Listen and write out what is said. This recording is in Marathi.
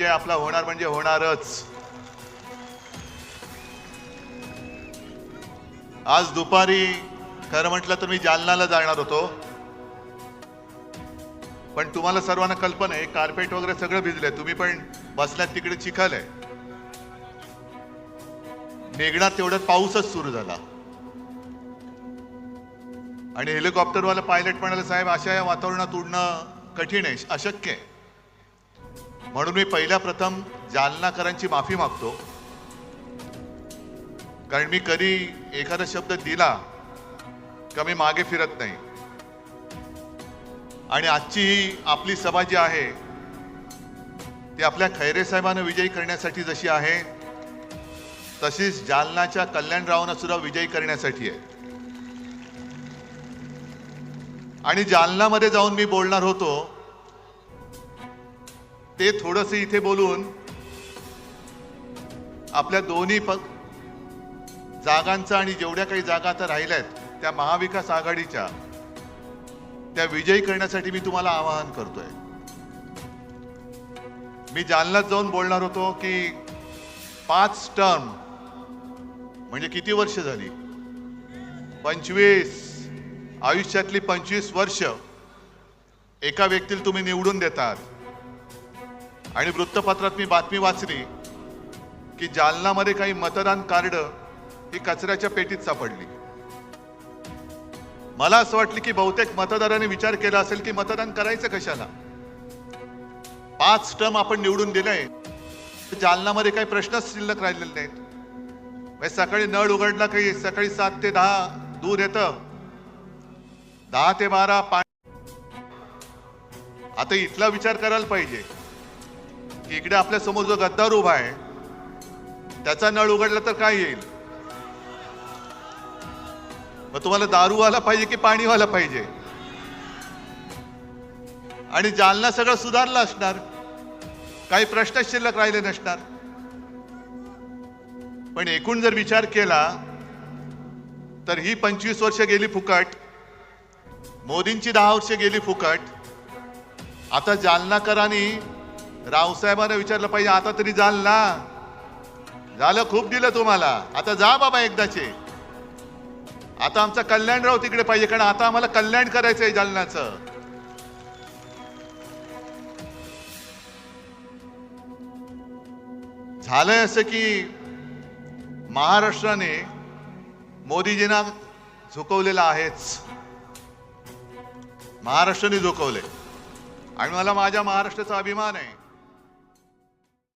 जे आपला होणार म्हणजे होणारच. आज दुपारी खरं म्हटलं तर मी जालनाला जाणार होतो. पण तुम्हाला सर्वांना कल्पना आहे कार्पेट वगैरे सगळं भिजलंय. तुम्ही पण बसल्यात तिकडे चिखल आहे मेघनात तेवढ्यात पाऊसच सुरू झाला. आणि हेलिकॉप्टरवाला पायलट म्हणाले साहेब अशा या वातावरणात उडणं कठीण आहे अशक्य आहे. म्हणून मी पहिल्या प्रथम जालनाकरांची माफी मागतो. कारण मी कधी एखादा शब्द दिला का मी मागे फिरत नाही. आणि आजची ही आपली सभा जी आहे ती आपल्या खैरे साहेबांना विजयी करण्यासाठी जशी आहे तशीच जालनाच्या कल्याणरावांना सुद्धा विजयी करण्यासाठी आहे. आणि जालनामध्ये जाऊन मी बोलणार होतो ते थोडस इथे बोलून आपल्या दोन्ही प जागांचा आणि जेवढ्या काही जागा आता राहिल्यात त्या महाविकास आघाडीच्या त्या विजयी करण्यासाठी मी तुम्हाला आवाहन करतोय. मी जालन्यात जाऊन बोलणार होतो की पाच टर्म म्हणजे किती वर्ष झाली? पंचवीस. आयुष्यातली पंचवीस वर्ष एका व्यक्तीला तुम्ही निवडून देतात. आणि वृत्तपत्रात मी बातमी वाचली की जालनामध्ये काही मतदान कार्ड ही कचऱ्याच्या पेटीत सापडली. मला असं वाटलं की बहुतेक मतदारांनी विचार केला असेल की मतदान करायचं कशाला? पाच टर्म आपण निवडून दिलंय. जालनामध्ये काही प्रश्नच शिल्लक राहिलेले नाहीत. म्हणजे सकाळी नळ उघडला काही सकाळी सात ते दहा दूध येतं. दहा ते बारा पाणी आता इथला विचार करायला पाहिजे. की इकडे आपल्यासमोर जो गद्दार उभा आहे त्याचा नळ उघडला तर काय येईल? मग तुम्हाला दारू व्हायला पाहिजे की पाणी व्हायला पाहिजे? आणि जालना सगळं सुधारलं असणार. काही प्रश्न शिल्लक राहिले नसणार. पण एकूण जर विचार केला तर ही पंचवीस वर्ष गेली फुकट. मोदींची दहा वर्ष गेली फुकट. आता जालनाकरांनी रावसाहेबांना विचारलं पाहिजे आता तरी जालना झालं खूप दिलं तुम्हाला. आता जा बाबा एकदाचे. आता आमचा कल्याणराव तिकडे पाहिजे कारण आता आम्हाला कल्याण करायचं आहे जालन्याचं. झालंय असं की महाराष्ट्राने मोदीजींना झुकवलेलं आहेच. महाराष्ट्राने झुकवले आणि मला माझ्या महाराष्ट्राचा अभिमान आहे.